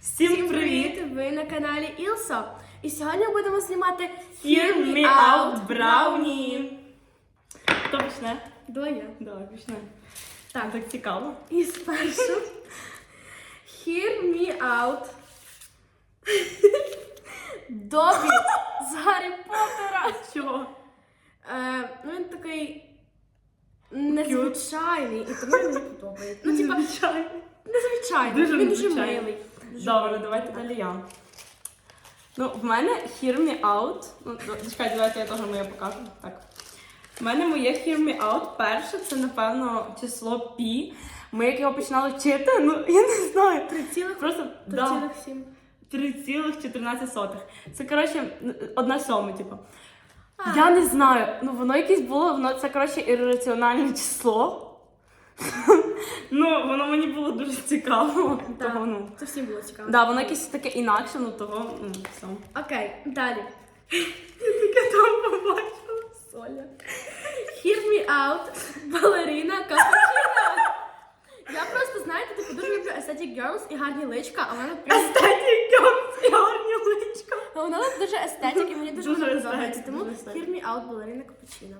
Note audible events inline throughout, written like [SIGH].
Всім привіт! Ви на каналі Ілсо. І сьогодні будемо знімати Hear me out, Brownie! Хто почне? Доя. Давай, почне. Так, Так цікаво. і спершу Hear me out. Добі з Гаррі Поттера. Чого? Е, ну він такий незвичайний, і тому мені подобається. Ну, типа, незвичайний. Дуже він дуже незвичайний. милий. Добре, давайте далі я. Ну, в мене hear me out. Ну, до- чекай, давайте я теж моє покажу. Так. В мене моє hear me out перше, це, напевно, число пі. Ми як його починали вчити, ну я не знаю. Три цілих, Просто три да, цілих сім. 3,14. Це, коротше, одна сьома, типу. Я не знаю. Ну, воно якесь було, воно це, коротше, ірраціональне число. Ну, воно мені було дуже цікаво. Так. Того, ну. Це всім було цікаво. Да, воно якесь таке інакше, ну того, ну, все. Окей, далі. Таке там побачила. Соля. Hear me out, балерина капучино. Я просто, знаєте, типу дуже люблю Aesthetic Girls і гарні личка, а вона прям Естетік Girls і гарні личка. а вона дуже естетик і мені дуже, Дуже подобається. естетик, Тому дуже естетик. Hear me out, балерина капучино.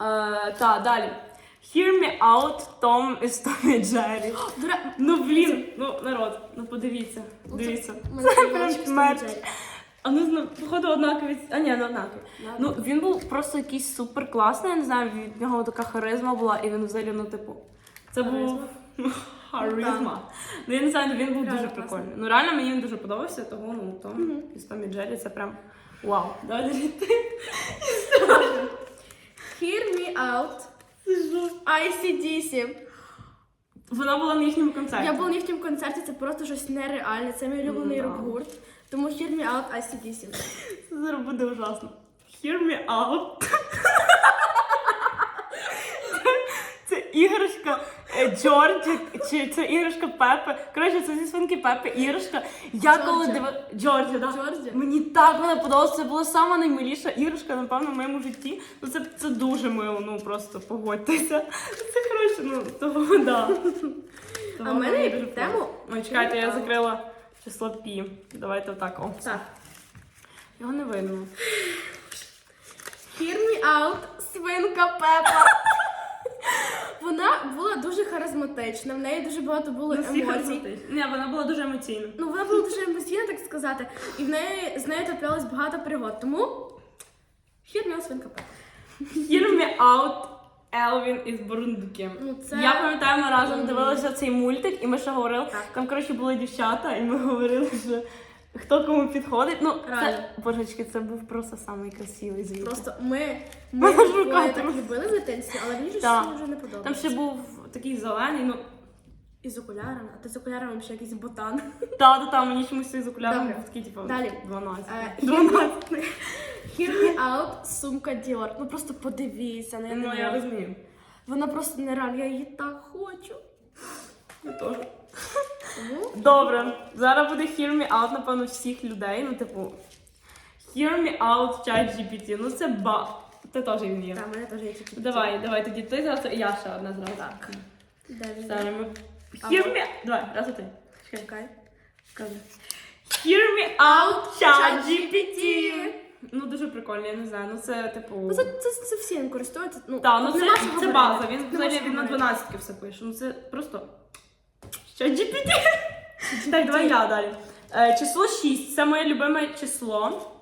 Е, та, далі. Hear me out, Том із Том і Джері. Ну, блін, ну, народ, ну подивіться, дивіться. Це прям стоять. А ну, ну, походу, однакові. А ні, не однакові. Ну, він був просто якийсь супер класний, я не знаю, від нього така харизма була, і він взагалі, ну, типу, це був Харизма? [LAUGHS] ну. Ну, я не знаю, ну, він був дуже класний. прикольний. Ну, реально мені він дуже подобався, того, ну, Том із Том і Джері, це прям вау. Давай далі ти. [LAUGHS] Hear me out, ICDC. Вона була на їхньому концерті. Я була на їхньому концерті, це просто щось нереальне. Це мій улюблений Ну, рок-гурт. Тому Hear me out, ICDC. Це зараз буде ужасно. Hear me out. [LAUGHS] Це іграшка е, Джорджі, чи це іграшка Пепе. Коротше, це зі свинки Пепе іграшка. Я коли Джорджі. дивила. Джорджі, да. Джорджі? Мені так вона подобалася. Це була сама наймиліша іграшка, напевно, в моєму житті. Ну це, це дуже мило, ну просто погодьтеся. Це коротше, ну того, да. Того А в мене є дуже тему Ой, чекайте, я закрила число пі. Давайте отак. О, Так. його не видно. Hear me out, свинка Пепа. [LAUGHS] Дуже харизматична, в неї дуже багато було Ну, емоцій. Ні, вона була дуже емоційна. Ну, вона була дуже емоційна, так сказати, і в неї з нею траплялось багато пригод. Тому me свинка me out, Елвін із Бурундуки. Ну, це- Я пам'ятаю, ми разом Мгм. дивилися цей мультик, і ми ще говорили. Так. Там, коротше, були дівчата, і ми говорили, що хто кому підходить. Ну, це, божечки, це був просто самий красивий звіт. Просто ми, ми руками. так любили в дитинстві, але мені щось вже не Там подобається. ще був такий зелений, ну. І з окулярами, а ти з окулярами ще якийсь ботан. [LAUGHS] Та, та, та, мені чомусь з був такий, типу, Далі. 12. Е, [LAUGHS] 12. Hear me out, сумка Dior. Ну просто подивіться на Ну, я розумію. Вона просто нереальна, я її так хочу. Я теж. Добре, зараз буде hear me out, напевно, всіх людей. Ну, типу, hear me out, чат GPT. Ну, це ба. Це теж він є. та, в мене теж є тільки. Давай, давай тоді ти зараз, і я ще одна зразу. Так. Hear me. Давай, раз і ти. Чекай, Чекай. кажи. Hear me out, чат GPT. Ну, дуже прикольно, я не знаю. Ну, це, типу. Ну, це, це, це всі їм користуються. Ну, Так, ну тут це, що це говорити. база. Він нема взагалі що він на говорити. 12 все пише. Ну це просто. Чат GPT. [LAUGHS] Так, давай я далі. Е, число 6 це моє любиме число.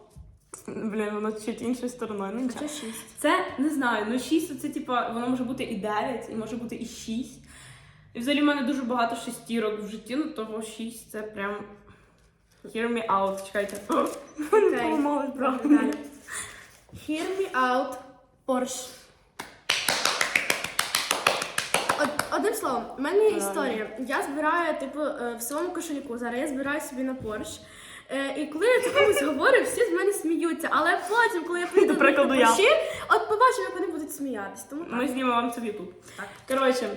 Блін, воно чуть іншою стороною. Ну, що шість? Це не знаю, ну 6 це типа, воно може бути і 9, і може бути і 6. І взагалі в мене дуже багато шестірок в житті, ну того 6 це прям. Hear me out, чекайте. Окей. правда. Hear me out, Porsche. Одним словом, в мене є історія. Я збираю, типу, е, в своєму кошельку. Зараз я збираю собі на Porsche. Е, І коли я це комусь говорю, всі з мене сміються. Але потім, коли я [LAUGHS] прийду До прикладу, на я. Porsche, от побачимо, як вони будуть сміятись. Тому так. Ми знімемо вам це в. Так. Коротше,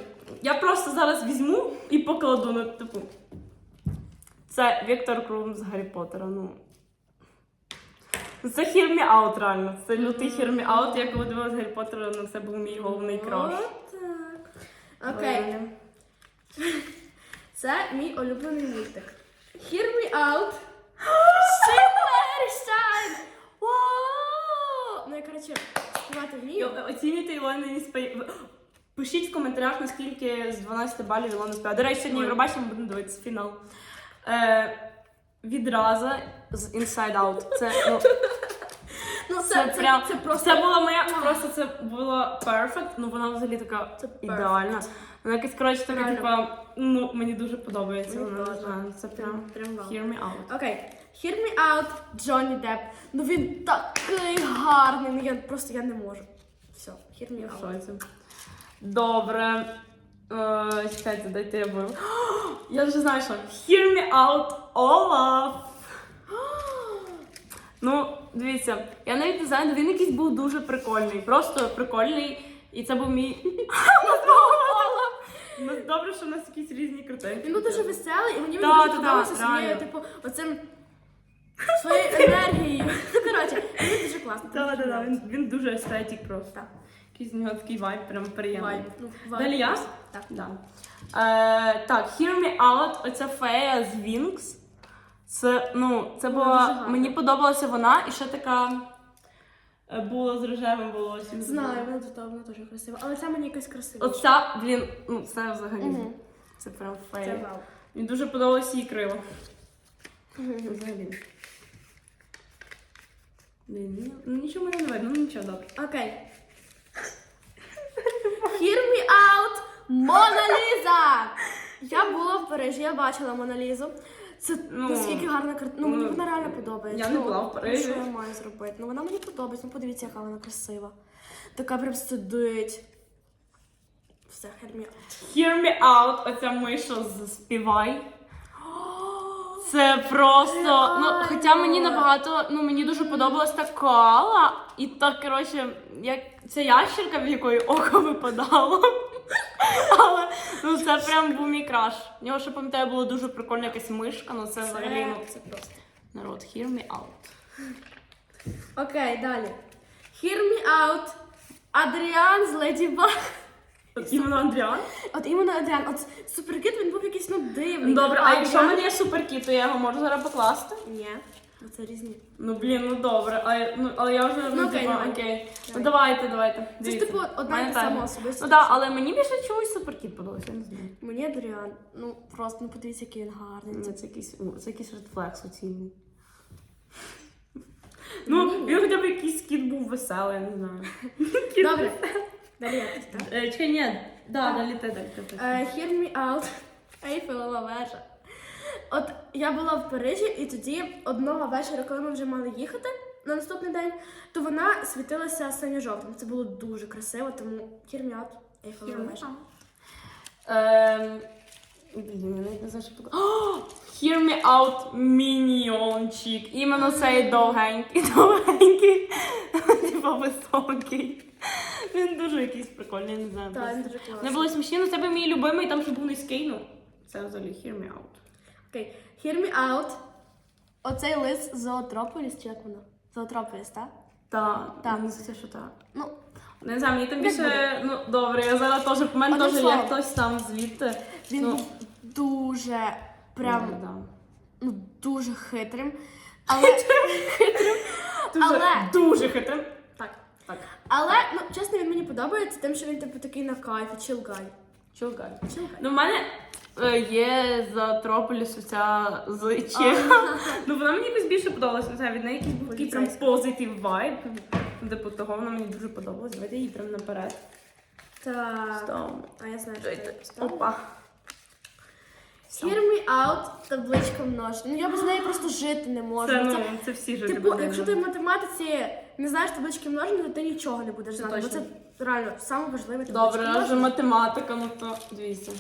я просто зараз візьму і покладу на типу. Це Віктор Крум з Гаррі Поттера. Ну. Це Me Out, реально. Це лютий Me Out. Я коли дивилась Гаррі Поттера, ну це був мій головний краш. Отак. Окей. [LAUGHS] Це мій улюблений мультик. Hear me out. Shine. Ну, я, коротше, співати вмію. Оцінюйте Ілони спів. Пишіть в коментарях, наскільки з 12 балів Ілона співає. До речі, сьогодні. Євробачення будемо дивитися фінал. Е, відразу з Inside Out. Це, ну, Ну, це, це, прям, це просто... Це була моя, просто це було perfect, ну вона взагалі така Це ідеальна. Вона якась, коротше, така, типа, ну, мені дуже подобається. Мені Вона, теж. знаю, це прям Прям вау. hear me out. Окей. Hear me out, Джонні Депп. Ну він такий гарний. Ну я просто я не можу. Все, hear me Я в out. шоці. Добре. Е, чекайте, дайте я беру. [GASPS] Я вже знаю, що hear me out, Olaf. [GASPS] Ну, дивіться, я навіть не знаю, він якийсь був дуже прикольний. Просто прикольний. І це був мій. [LAUGHS] Ну, добре, що у нас якісь різні картинки. Він був дуже веселий, і мені він дуже подобався своєю, типу, оцим своєю енергією. [LAUGHS] Ну, коротше, він дуже класний. Так, так, так, він, дуже естетик просто. Якийсь в нього такий вайб, прям приємний. Ну. Далі я? Так. Е, так, Hear Me Out, оця фея з Вінкс. Це, ну, це Вона була. гарна. Мені подобалася вона і ще така е, була з рожевим волоссям. Знаю, вона тут вона дуже красива. Але це мені якось красиво. Оця, блін, ну це взагалі. Мгм. Це прям Це фея. вау. Мені дуже подобалося її крила. Взагалі. Блін, ну нічого мене не видно, ну нічого добре. Окей. [LAUGHS] Hear me out, Мона Ліза! Я була в Парижі, я бачила Мона Лізу. Це Ну, наскільки гарна картина. Ну, мені ну, вона реально подобається. я не Ну, була в ну, Парижі. Що я маю зробити? Ну вона мені подобається. Ну подивіться, яка вона красива. Така прям сидить. Все, hear me out. Hear me out, оця миша з співай. [GASPS] Це просто. Ну, хоча мені набагато, ну мені дуже подобалась та коала, і так, коротше, як ця ящерка, в якої око випадало. Але ну це прям був мій краш. В нього ще пам'ятаю, була дуже прикольна якась мишка, ну це взагалі ну, це просто. народ. Hear me out. Окей, далі. Hear me out. Адріан з Леді Баг. От іменно Андріан. От іменно Адріан, от суперкіт він був якийсь ну дивний. Добре, а якщо в мене є суперкіт, то я його можу зараз покласти? Ні, це різні. Ну блін, ну добре, а я- ну але я вже Ну, ну, окей, типа, окей. Ну давайте, давайте. Це ж типу одна і та сама особистість. Ну так, але мені більше чомусь суперкіт подобається, я не знаю. Мені Адріан, ну просто ну подивіться, який він гарний. Ну, Це Це якийсь, це якийсь редфлекс оцінний. Ну, він хоча б якийсь кіт був веселий, я не знаю. [LAUGHS] Добре. Далі я так? Е, Чекай, ні, да, далі ти, далі ти. Е, Hear me out. Ейфелева вежа. От я була в Парижі, і тоді одного вечора, коли ми вже мали їхати на наступний день, то вона світилася синьо-жовтим. Це було дуже красиво, тому вежа. Ем, Блін, я навіть не знаю, що таке. О, Hear me out, міньйончик. Іменно цей довгенький, довгенький, [LAUGHS] типа високий. Він дуже якийсь прикольний, не знаю. Так, він просто. дуже Не було смішні, але це би мій любимий, там ще був низький, ну. Це взагалі hear me out. Окей. Hear me out. Оцей лист Зоотрополіс, чи як воно? Зоотрополіс, так? Так, Так. мені здається, що так. Ну, Не знаю, мені там більше, ну добре, я зараз теж, в мене теж є хтось там звідти. він Ну, був дуже прям да, да. ну, дуже хитрим. [LAUGHS] Але, Дуже, Але- дуже хитрим. так. Так. Але, ну, чесно, він мені подобається тим, що він типу такий на кайфі, чилгай. Чилгай. Ну, в мене е, є за Трополісу ця зичі. ну, вона мені якось більше подобалася. Знаю, від неї якийсь був такий прям Поліцейська. позитив вайб. Типу, того вона мені дуже подобалась. Давайте її прям наперед. Так. Стоп. А я знаю, що ти поставила. Опа. Hear me out, табличка множення. Ну я без неї просто жити не можу. Це, ну, це, це всі жити типу, якщо ти в математиці не знаєш таблички множення, то ти нічого не будеш знати. Бо точно. це реально саме важливе Добре, а вже математика, ну то дивіться.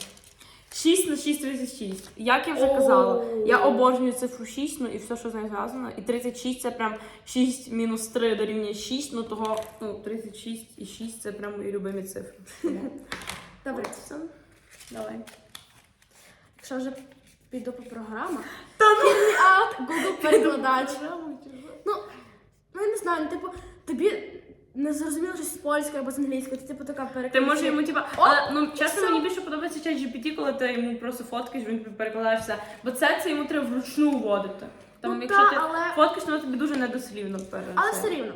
6 на 6 36. Як я вже казала, я обожнюю цифру 6, ну і все, що з нею зв'язано. І 36 це прям 6 мінус 3 дорівнює 6, ну того ну, 36 і 6 це прям мої любимі цифри. [LAUGHS] Добре, все. Давай. якщо вже піду по програмах. Та ну! Out, Google перекладач. Ну, ну я не знаю, ну, типу, тобі не зрозуміло щось з польської або з англійської, це типу така перекладає. Ти можеш йому типа. О, Але ну чесно, мені більше подобається чат GPT, коли ти йому просто фоткаєш, він перекладає все. Бо це це йому треба вручну вводити. Там, Ну, якщо та, ти але- фоткаєш, воно тобі дуже недослівно перед. Але все рівно.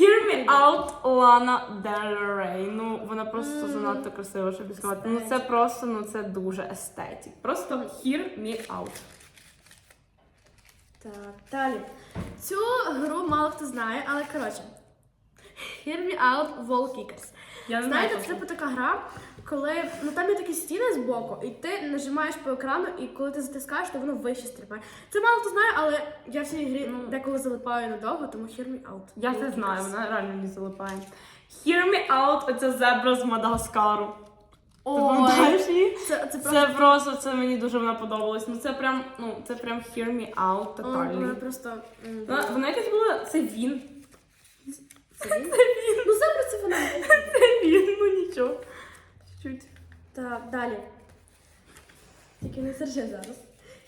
Hear me out Lana Del Rey. Ну, вона просто занадто красива, щоб сказати. Ну це просто, ну це дуже естетик. Просто hear me out. Так, далі. Цю гру мало хто знає, але коротше. Hear me out Wall Kickers. Я не Знаєте, знаю. це типу така гра, коли ну там є такі стіни збоку, і ти нажимаєш по екрану, і коли ти затискаєш, то воно вище стрибає. Це мало хто знає, але я в цій грі Ну. деколи залипаю надовго, тому hear me out. Я Wall це знаю, Kickers. вона реально не залипає. Hear me out, оця зебра з Мадагаскару. Ой, це, це просто Це просто це мені дуже вона подобалась. Ну це прям, ну це прям hear me out О, тотальний. вона просто. Вона, вона якась була. Це він. Це він? Ну зебра це вона. Це він, ну нічого. Чуть-чуть. Так, далі. Тільки не серчи зараз.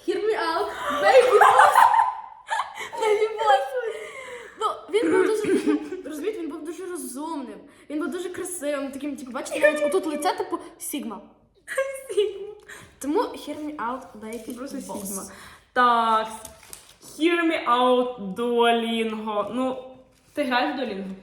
Hear me out, baby boss. [LAUGHS] Baby boss. Ну, він був дуже, розумієте, він був дуже розумним. Він був дуже красивим, таким, типу, бачите, навіть отут лице, типу, Сігма. Тому hear me out, baby Просто. Сігма. Так. Hear me out Duolingo. Ну, ти граєш в Duolingo?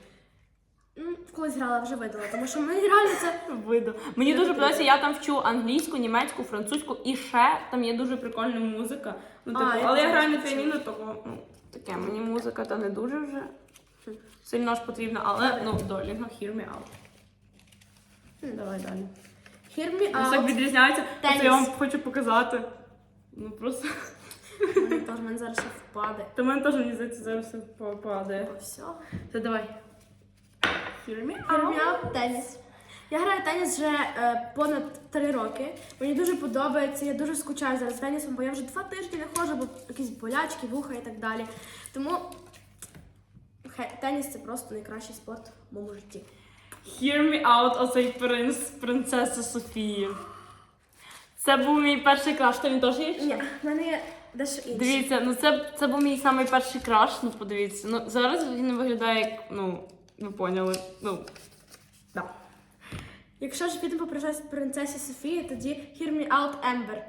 Колись грала, вже видала, тому що мені реально це Видно. Мені дуже подобається, я там вчу англійську, німецьку, французьку і ще там є дуже прикольна музика. Ну, А, типу, я але я теж граю на чула. піаніно, тому ну, таке мені музика та не дуже вже сильно ж потрібна, але ну, Duolingo, hear me out. Давай далі. hear me Ось так відрізняється. Теніс. Я вам хочу показати. Ну просто. Мене теж мене зараз ще впаде. Та мене теж мені здається зараз все. О, все. Та давай. Hear me Hear me out. out, теніс. Я граю теніс вже е, понад три роки. Мені дуже подобається, я дуже скучаю зараз тенісом, бо я вже два тижні не ходжу, бо якісь болячки, вуха і так далі. Тому теніс це просто найкращий спорт в моєму житті. Hear me out, оцей принц, принцеса Софії. Це був мій перший краш, то він теж є? Ні, в мене є дещо інше. Дивіться, ну це, це був мій самий перший краш, ну подивіться. Ну зараз він виглядає як, ну, ви поняли. Ну, да. Якщо ж підемо по принцесі- Софії, тоді Hear me out Ембер.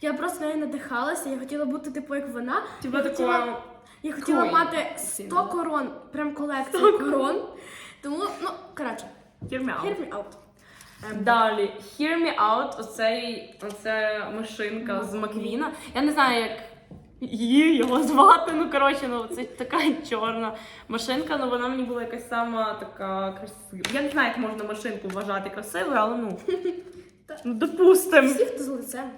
Я просто нею надихалася, я хотіла бути типу як вона. Типа я хотіла, такого. Я хотіла Cool. мати 100 корон, прям колекцію корон. Тому, ну, коротше, Hear me out. Hear me out. Ембер. Далі, Hear Me Out, оцей, оця машинка з Маквіна. Я не знаю, як її його звати. Ну, коротше, ну це така чорна машинка, ну вона мені була якась сама така красива. Я не знаю, як можна машинку вважати красивою, але ну. Ну, допустим. Всі, хто з лицем.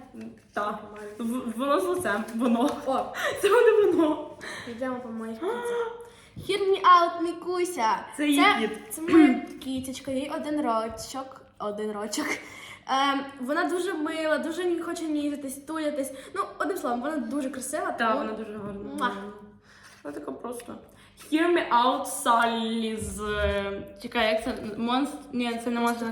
Так. В- Воно з лицем. Воно. О, [LAUGHS] Це не воно. йдемо по моїх кіцях. Hear me out, Мікуся. Це її кіт. Це моя кітечка, їй один рочок. Один рочок. Ем, вона дуже мила, дуже не хоче ніжитись, тулятись. Ну, одним словом, вона дуже красива. Так, тому- вона дуже гарна. Вона така просто. Hear me out, Саллі з. е, Чекай, як це? Монстр. Ні, це не монстр.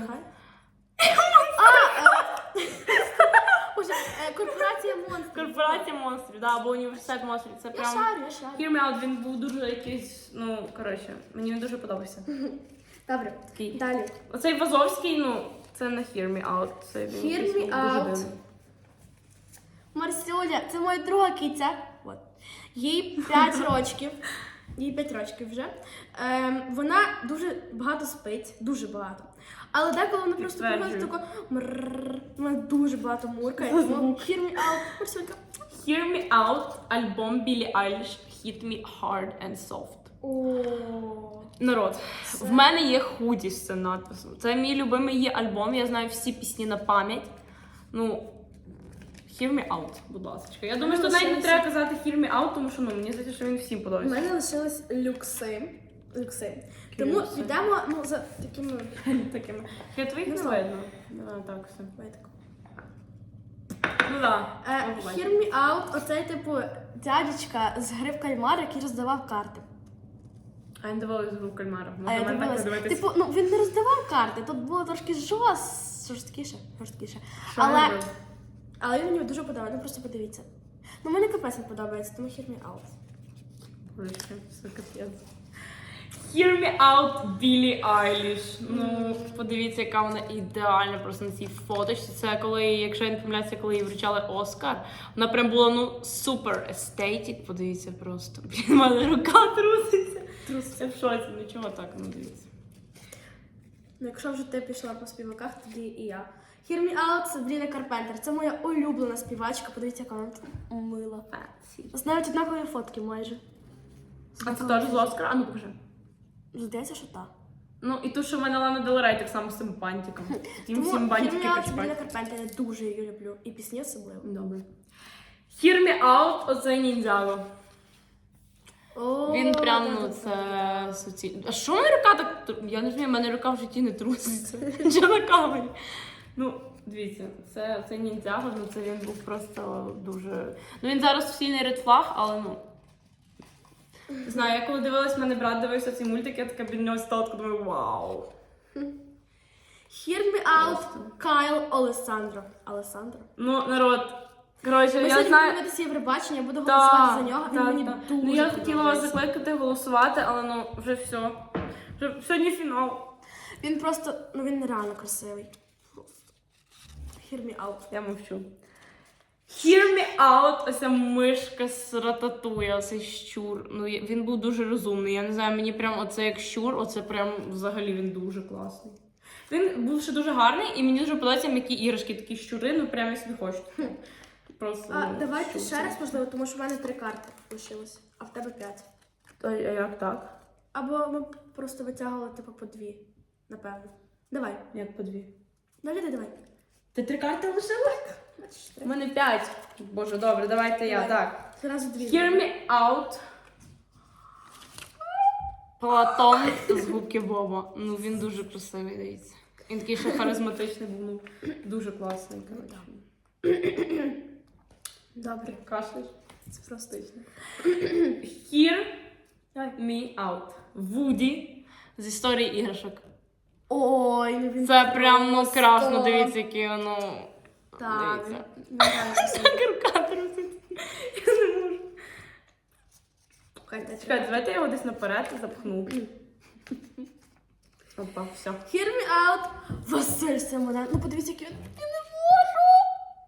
Боже, е, корпорація монстрів. Корпорація монстрів, да, або університет монстрів. Це Я прям. шарю, я шарю. Hear me out, він був дуже якийсь, ну, коротше, мені він дуже подобався. Добре, Такий. далі. Оцей Вазовський, ну, це не Hear me out. Це він Hear якийсь me був дуже out. дивний. Марсюля, це моя друга киця. От. Їй 5 [LAUGHS] рочків. Їй 5 років вже. Ем, вона дуже багато спить, дуже багато. Але деколи вона просто приходить тако мрррр, вона дуже багато муркає. Тому hear me out, Марсюлька. Hear me out, альбом Білі Айліш Hit me hard and soft. О, Народ, в мене є худі з цим надписом. Це мій любимий її альбом. Я знаю всі пісні на пам'ять. Ну, hear me out, будь ласка. Я думаю, що навіть не треба казати hear me out, тому що ну, мені здається, що він всім У подобається. мене лишились люкси. Люкси. Тому йдемо ну, за такими. [LAUGHS] Такими. Я твоїх Ну, не давай. видно. Давай, так, все. Давай так. Ну так. Е, hear me out, оцей типу дядечка з гри в кальмар, який роздавав карти. А я не дивилась гру кальмара. А я Можна мене так дивилась. подивитись. Типу, ну він не роздавав карти, тут було трошки жорст... жорсткіше. жорсткіше. Що Але, робив? але він мені дуже подобається, ну просто подивіться. Ну, мені капець не подобається, тому hear me out. Боже, це капець. Hear me out Білі Айліш. Ну, подивіться, яка вона ідеальна просто на цій фоточці. Це коли, якщо я не помиляюся, коли їй вручали Оскар. Вона прям була ну супер естетик. Подивіться просто. Блін, мене рука труситься. Я в шоці, ну чого так, ну дивіться. Ну, якщо вже ти пішла по співаках, тоді і я. Hear Me Out Сабріна Карпентер. Це моя улюблена співачка. Подивіться, яка вона мила. У навіть однакові фотки майже. А це теж з Оскара? А ну покажи. Здається, що так. Ну і ту, що в мене Лана Деларей, так само з цим бантиком. Тим Тому всім бантики Сабріна. Карпентер, я дуже її люблю. І пісні особливо. Добре. Hear me out, оце ніндзяго. Він прям, ну, це суцільно. А що в мене рука так? тру- Я не розумію, в мене рука в житті не труситься. [LAUGHS] Що на камері? Ну, дивіться, це, це ніндзяго, ну це він був просто дуже. Ну він зараз сильний редфлаг, але ну. Знаю, я коли дивилась, мене брат дивився ці мультики, я така біля нього стала, така думаю, вау. Hear Me Out. Кайл Олесандро. Олесандро. Ну, народ. Коротше, Ми я сьогодні знаю. будемо дивитися Євробачення, я буду голосувати за нього. Він мені так. дуже Ну я хотіла вас подобається. закликати голосувати, але ну вже все. Вже сьогодні фінал. Він просто, ну він нереально красивий. Просто. Hear Me Out. Я мовчу. Hear me out, оця мишка з рататуя, оцей щур. Ну, він був дуже розумний. Я не знаю, мені прям оце як щур, оце прям взагалі він дуже класний. Він був ще дуже гарний, і мені дуже подобається м'які іграшки, такі щури, ну прям я собі хочу. Просто. А, ну, давайте щур ще раз, можливо, тому що в мене три карти лишилось, а в тебе п'ять. А, як так? Або ми просто витягували типу по дві, напевно. Давай. Як по дві? Ти давай. Ти три карти лишила? У мене п'ять. Боже, добре, давайте я. Давай. Так. Зразу дві. Hear me out. Платон з губки Боба. Ну він дуже красивий, дивіться. Він такий ще харизматичний був, ну дуже класний. коротше. Добре. Кашляєш? Це просто. Hear Давай. me out. Вуді з історії іграшок. Ой, ну він Це прям ну просто- красно, дивіться, який воно. Так, Дивіться. він реально красивий. Рука труситься. Я не можу. Чекай, давайте я його десь наперед запхну. [CLEARS THROAT] Опа, все. Hear me out. Василь Семенен. Ну подивіться, який він. Я не можу.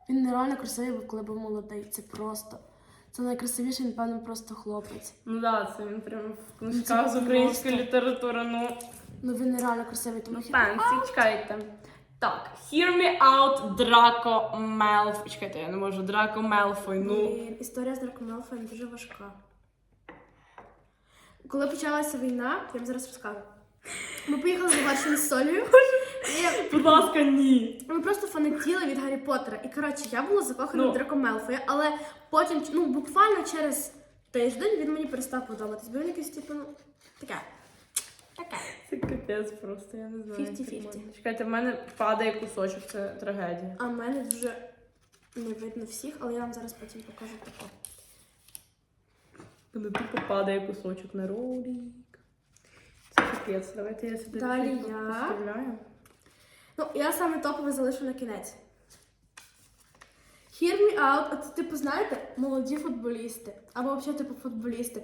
Він нереально красивий, коли був молодий. Це просто. Це найкрасивіший, напевно, просто хлопець. Ну да, це він прям в Ну, книжках з української літератури, ну Ну він нереально красивий, тому що. фенсі, чекайте. Так, hear me out, Драко Мелфой. Чекайте, я не можу, Драко Мелфой, ну. Блін, історія з Драко Мелфоєм дуже важка. Коли почалася війна, я вам зараз розкажу. Ми поїхали з Солею. І Будь ласка, ні. ми просто фанатіли від Гаррі Поттера. І коротше, я була закохана Ну. в Драко Мелфоя, але потім, ну буквально через тиждень він мені перестав подобатись. Бо він якийсь, типу, ну, таке. Таке. Це капець просто, я не знаю. 50-50. Чекайте, в мене падає кусочок, це трагедія. А в мене дуже не видно всіх, але я вам зараз потім покажу таке. Мене тупо падає кусочок на ролик. Це капець, давайте я сюди Далі я. поставляю. Ну, я саме топове залишу на кінець. Hear me out, от, типу, знаєте, молоді футболісти. Або взагалі, типу, футболісти.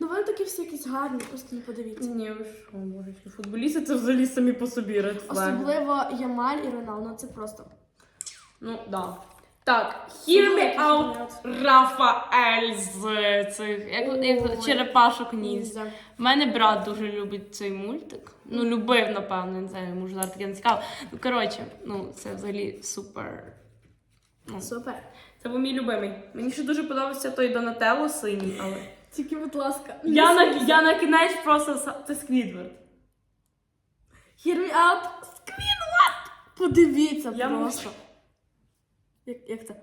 Ну, вони такі всі якісь гарні, просто не подивіться. Ні, ви що, божечки, футболісти це взагалі самі по собі flag. Особливо Ямаль і Роналду, ну це просто. Ну, да. Так, hear me out Рафаель з цих як, як Ой. черепашок ніс. Ніндзя. У мене брат дуже любить цей мультик. Ну, любив, напевно, не знаю, може зараз таке не цікаво. Ну, коротше, ну, це взагалі супер. Ну, Супер. це був мій любимий. Мені ще дуже подобався той Донателло синій, але. Тільки, будь ласка. Я на, я на кінець просто са- це Сквідвард. Hear me out. Сквідвард! Подивіться Я просто. Як, як це?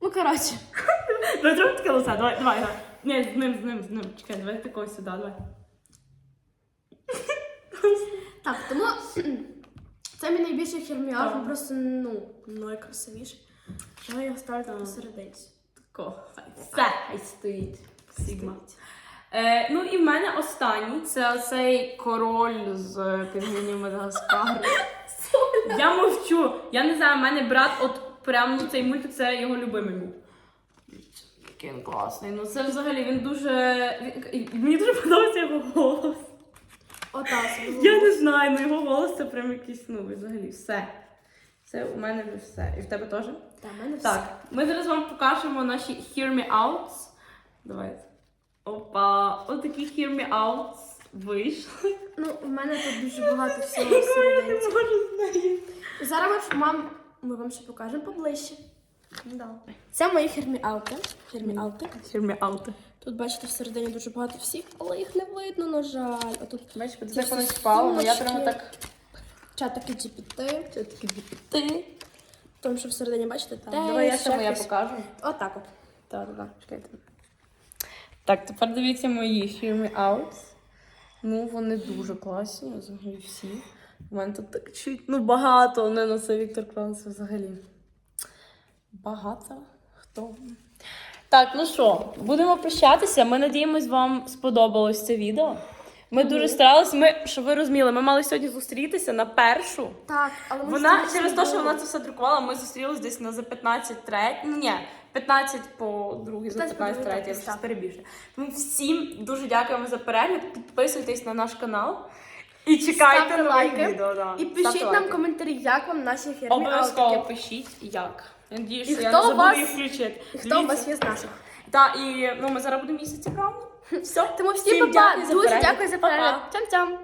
Ну, коротше. [LAUGHS] Давай зробимо таке лице, давай, давай, давай. Ні, з ним, з ним, з ним. Чекай, давай такого сюди, давай. Так, тому [CLEARS THROAT] це мій найбільший херміар, він просто ну, найкрасивіший. Я його ставлю Так. посередині. Тако, хай. Все, хай стоїть. Сігма. Е, ну і в мене останній це цей король з пінгвінів Мадагаскару. Я мовчу. Я не знаю, в мене брат, от прям ну, цей мультик це його любимий був. Який він класний. Ну це взагалі він дуже. Він... Мені дуже подобається його голос. Ота Я не знаю, ну його голос це прям якийсь, ну, взагалі, все. Це у мене вже все. І в тебе теж? Та, в мене все. Так, ми зараз вам покажемо наші Hear Me Outs. Давайте. Опа, отакі Hear Me Outs вийшли. Ну, в мене тут дуже багато всього Я всередині. можу з нею. Зараз ми, вам, ми вам ще покажемо поближче. Да. Це мої хермі-аути. Хермі-аути. Hear Me Out. Тут, бачите, всередині дуже багато всіх, але їх не видно, на жаль. А тут Бачиш, Це це коли всі спала, ну я сумочки. прямо так. чатики GPT. Це такі діпіти. Тому що всередині, бачите, Так, теж давай я ще моя покажу. Отак от. Так, так, чекайте. Так, тепер дивіться мої Hear Me Out. Ну, вони дуже класні, взагалі всі. У мене тут так чуть, ну багато не на це Віктор Кронс взагалі. Багато хто. Так, ну що, будемо прощатися. Ми надіємось, вам сподобалось це відео. Ми дуже старалися, ми, щоб ви розуміли, ми мали сьогодні зустрітися на першу. Так, але ми Вона через те, що вона це все друкувала, ми зустрілись десь на за 15 треть. Ну, ні, 15 по другій, за 15 по 15 третій, я щось перебільшую. Тому всім дуже дякуємо за перегляд. Підписуйтесь на наш канал і чекайте Ставте нові лайки. відео. Да. І пишіть Ставте нам лайки. коментарі, як вам наші фірмі Обов'язково аутики. пишіть, як. Я надіюсь, І що я хто не у забуду вас- їх включити. І Хто у вас є з наших? Так, і ну, ми зараз будемо місяці, правда? Все. Тому всім Всім па-па. дякую за Дуже перегляд. дякую за Па-па. перегляд. Цям-цям.